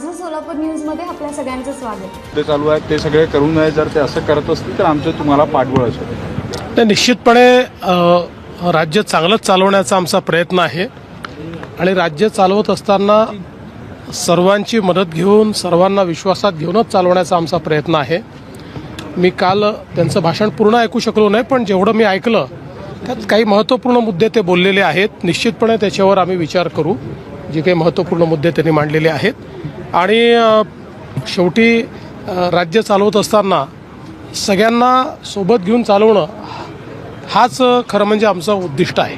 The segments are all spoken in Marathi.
माझं सोलापूर न्यूजमध्ये आपल्या सगळ्यांचं स्वागत. ते चालू आहे ते सगळे करू नये जर ते असं करत असतील तर आमचं तुम्हाला पाठबळ असेल निश्चितपणे राज्य चांगलंच चालवण्याचा आमचा प्रयत्न आहे. आणि राज्य चालवत असताना सर्वांची मदत घेऊन सर्वांना विश्वासात घेऊनच चालवण्याचा आमचा प्रयत्न आहे. मी काल त्यांचं भाषण पूर्ण ऐकू शकलो नाही पण जेवढं मी ऐकलं त्यात काही महत्त्वपूर्ण मुद्दे ते बोललेले आहेत. निश्चितपणे त्याच्यावर आम्ही विचार करू. जे काही महत्त्वपूर्ण मुद्दे त्यांनी मांडलेले आहेत. आणि शेवटी राज्य चालवत असताना सगळ्यांना सोबत घेऊन चालवणं हाच खरं म्हणजे आमचं उद्दिष्ट आहे.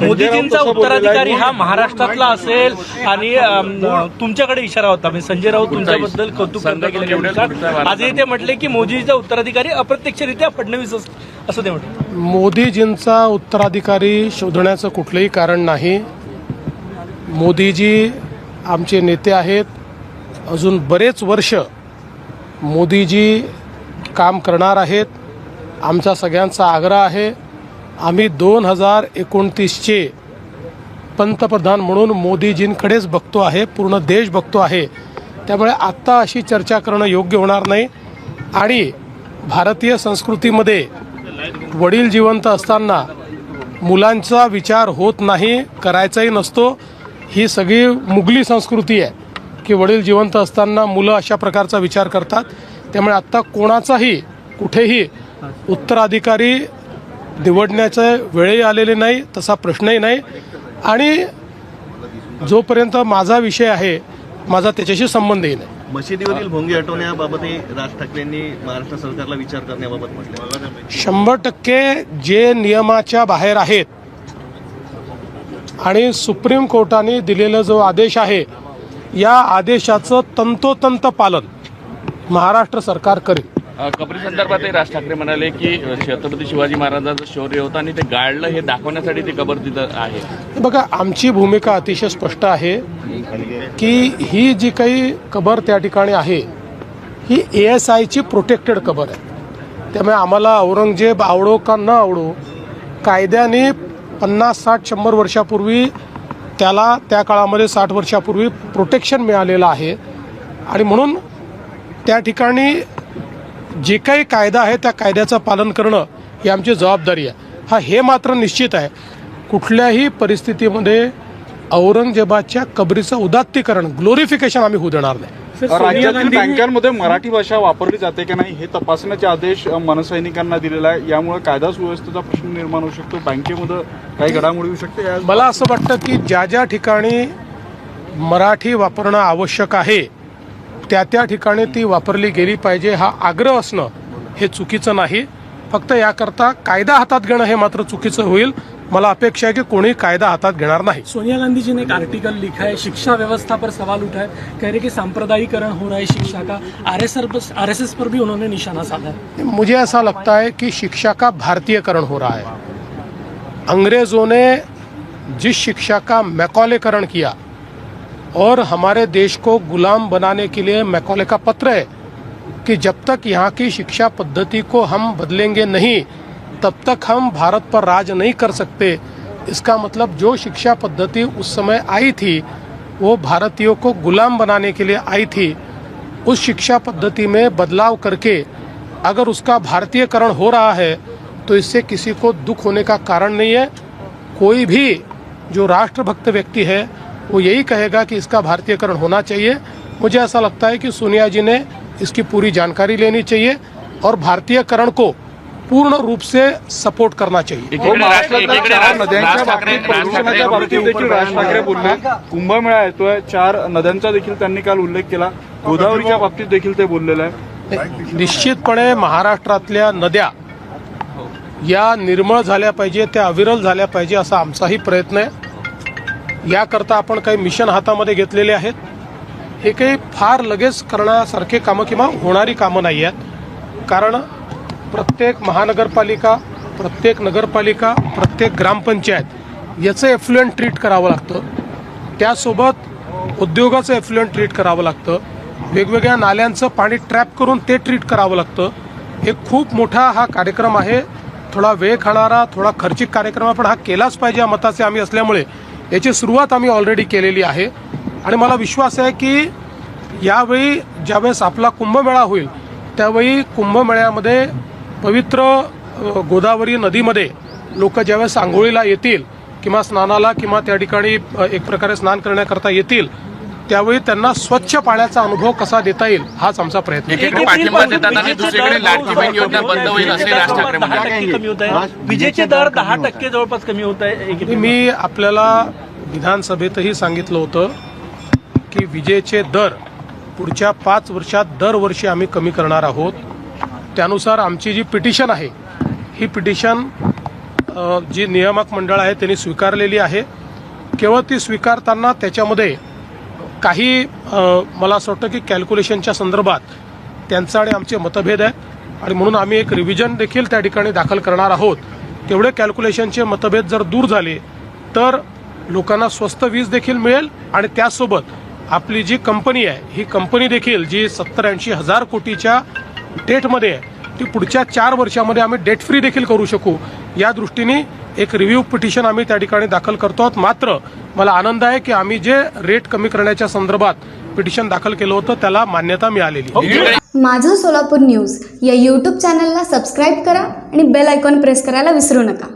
मोदीजींचा. उत्तराधिकारी हा महाराष्ट्रातला असेल आणि तुमच्याकडे इशारा होता. म्हणजे संजय राऊत तुमच्याबद्दल कौतुक आजही ते म्हटले की मोदीजीचा उत्तराधिकारी अप्रत्यक्षरित्या फडणवीस असं ते म्हटलं. मोदीजींचा उत्तराधिकारी शोधण्याचं कुठलंही कारण नाही. मोदीजी आमचे नेते आहेत. अजून बरेच वर्ष मोदीजी काम करणार आहेत. आमचा सगळ्यांचा आग्रह आहे. आम्ही दोन हजार एकोणतीसचे पंतप्रधान म्हणून मोदीजींकडेच बघतो आहे पूर्ण देश बघतो आहे. त्यामुळे आत्ता अशी चर्चा करणं योग्य होणार नाही. आणि भारतीय संस्कृतीमध्ये वडील जिवंत असताना मुलांचा विचार होत नाही करायचाही नसतो. ही सगळी मुघली संस्कृती आहे. की वडील जिवंत असताना मुलं अशा प्रकारचा विचार करतात. त्यामुळे आत्ता कोणाचाही कुठेही उत्तराधिकारी निवडण्याचे वेळही आलेले नाही तसा प्रश्नही नाही. आणि जोपर्यंत माझा विषय आहे माझा त्याच्याशी संबंधही नाही. मशिदीवरील भोंगी हटवण्याबाबतही राज ठाकरेंनी महाराष्ट्र सरकारला विचार करण्याबाबत म्हटलं. शंभर टक्के जे नियमाच्या बाहेर आहेत आणि सुप्रीम कोर्टाने दिलेला जो आदेश आहे या आदेशाचं तंतोतंत पालन महाराष्ट्र सरकार करेल. कबरी संदर्भातही राज ठाकरे म्हणाले की छत्रपती शिवाजी महाराजांचं शौर्य होतं आणि ते गाळलं हे दाखवण्यासाठी ती कबर तिथं आहे. बघा आमची भूमिका अतिशय स्पष्ट आहे की ही जी काही कबर त्या ठिकाणी आहे ही ए एस आयची प्रोटेक्टेड कबर आहे. त्यामुळे आम्हाला औरंगजेब आवडो का न आवडो कायद्याने पन्नास साठ शंभर वर्षापूर्वी त्याला त्या काळामध्ये साठ वर्षापूर्वी प्रोटेक्शन मिळालेलं आहे. आणि म्हणून त्या ठिकाणी जे काही कायदा आहे त्या कायद्याचं पालन करणं ही आमची जबाबदारी आहे. हा हे मात्र निश्चित आहे. कुठल्याही परिस्थितीमध्ये औरंगजेबाच्या कबरीचं उदात्तीकरण ग्लोरिफिकेशन आम्ही होऊ देणार नाही. राज्यातील बँकांमध्ये मराठी भाषा वापरली जाते की नाही हे तपासण्याचे आदेश मनसैनिकांना दिलेला आहे. यामुळे कायदा सुव्यवस्थेचा प्रश्न निर्माण होऊ शकतो. बँकेमध्ये काही घडामोडी होऊ शकते. मला असं वाटतं की ज्या ज्या ठिकाणी मराठी वापरणं आवश्यक आहे त्या त्या ठिकाणी ती वापरली गेली पाहिजे. हा आग्रह असणं हे चुकीचं नाही. फक्त याकरता कायदा हातात घेणं हे मात्र चुकीचं होईल. मला अपेक्षा आहे की कोणी कायदा हातात घेणार नाही. सोनिया गांधी जी ने एक आर्टिकल लिखा है शिक्षा व्यवस्था पर सवाल उठा है कह रहे कि सांप्रदायिकरण हो रहा है शिक्षा का. आरएसएस आरएसएस पर भी उन्होंने निशाना साधा है। मुझे ऐसा लगता है कि शिक्षा का भारतीयकरण हो रहा है। अंग्रेज़ों ने जिस शिक्षा का मैकौलेकरण किया और हमारे देश को गुलाम बनाने के लिए मैकौले का पत्र है कि जब तक यहाँ की शिक्षा पद्धति को हम बदलेंगे नहीं तब तक हम भारत पर राज नहीं कर सकते। इसका मतलब जो शिक्षा पद्धति उस समय आई थी, वो भारतीयों को गुलाम बनाने के लिए आई थी। उस शिक्षा पद्धति में बदलाव करके अगर उसका भारतीयकरण हो रहा है तो इससे किसी को दुख होने का कारण नहीं है। कोई भी जो राष्ट्रभक्त व्यक्ति है, वो यही कहेगा कि इसका भारतीयकरण होना चाहिए। मुझे ऐसा लगता है कि सोनिया जी ने इसकी पूरी जानकारी लेनी चाहिए और भारतीयकरण को पूर्ण रूप से सपोर्ट करना चाहिए। हो, कुंभमेळा येतोय. चार नद्यांचा देखील त्यांनी काल उल्लेख केला. गोदावरीच्या बाबतीत देखील ते बोललेलं आहे निश्चितपणे महाराष्ट्रातल्या नद्या या निर्मळ झाल्या पाहिजे त्या अविरल झाल्या पाहिजे असा आमचाही प्रयत्न आहे. याकरता आपण काही मिशन हातामध्ये घेतलेले आहेत. हे काही फार लगेच करण्यासारखे कामं किंवा होणारी कामं नाही आहेत. कारण प्रत्येक महानगरपालिका प्रत्येक नगरपालिका प्रत्येक ग्रामपंचायत याचं एफ्लुएंट ट्रीट करावं लागतं. त्यासोबत उद्योगाचं एफ्लुएंट ट्रीट करावं लागतं. वेगवेगळ्या नाल्यांचं पाणी ट्रॅप करून ते ट्रीट करावं लागतं. हे खूप मोठा हा कार्यक्रम आहे. थोडा वेळ खाणारा थोडा खर्चिक कार्यक्रम पण हा केलाच पाहिजे या मताचे आम्ही असल्यामुळे. याची सुरुवात आम्ही ऑलरेडी केलेली आहे. आणि मला विश्वास आहे की यावेळी ज्यावेळेस आपला कुंभमेळा होईल त्यावेळी कुंभमेळ्यामध्ये पवित्र गोदावरी नदीमध्ये लोक ज्यावेळेस आंघोळीला येतील किंवा स्नानाला किंवा त्या ठिकाणी एक प्रकारे स्नान करण्याकरता येतील त्यावेळी त्यांना स्वच्छ पाण्याचा अनुभव कसा देता येईल हाच आमचा प्रयत्न विजेचे दर दहा टक्के जवळपास कमी होत आहे. एकीकडे. मी आपल्याला विधानसभेतही सांगितलं होतं की विजेचे दर पुढच्या पाच वर्षात दरवर्षी आम्ही कमी करणार आहोत. त्यानुसार आमची जी पिटिशन आहे ही पिटिशन जी नियामक मंडळ आहे त्यांनी स्वीकारलेली आहे. केवळ ती स्वीकारताना त्याच्यामध्ये काही मला असं वाटतं की कॅल्क्युलेशनच्या संदर्भात त्यांचं आणि आमचे मतभेद आहेत. आणि म्हणून आम्ही एक रिव्हिजन देखील त्या ठिकाणी दाखल करणार आहोत. तेवढे कॅल्क्युलेशनचे मतभेद जर दूर झाले तर लोकांना स्वस्त वीज देखील मिळेल आणि त्याचसोबत आपली जी कंपनी आहे ही कंपनी देखील जी सत्तर ऐंशी हजार कोटीच्या डेटमध्ये ती पुढच्या चार वर्षामध्ये आम्ही डेट फ्री देखील करू शकू. या दृष्टीने एक रिव्ह्यू पिटिशन आम्ही त्या ठिकाणी दाखल करतो आहोत. मात्र मला आनंद आहे की आम्ही जे रेट कमी करण्याच्या संदर्भात पिटिशन दाखल केलं होतं त्याला मान्यता मिळालेली आहे. माझं सोलापूर न्यूज या यूट्यूब चॅनलला सबस्क्राईब करा आणि बेल आयकॉन प्रेस करायला विसरू नका.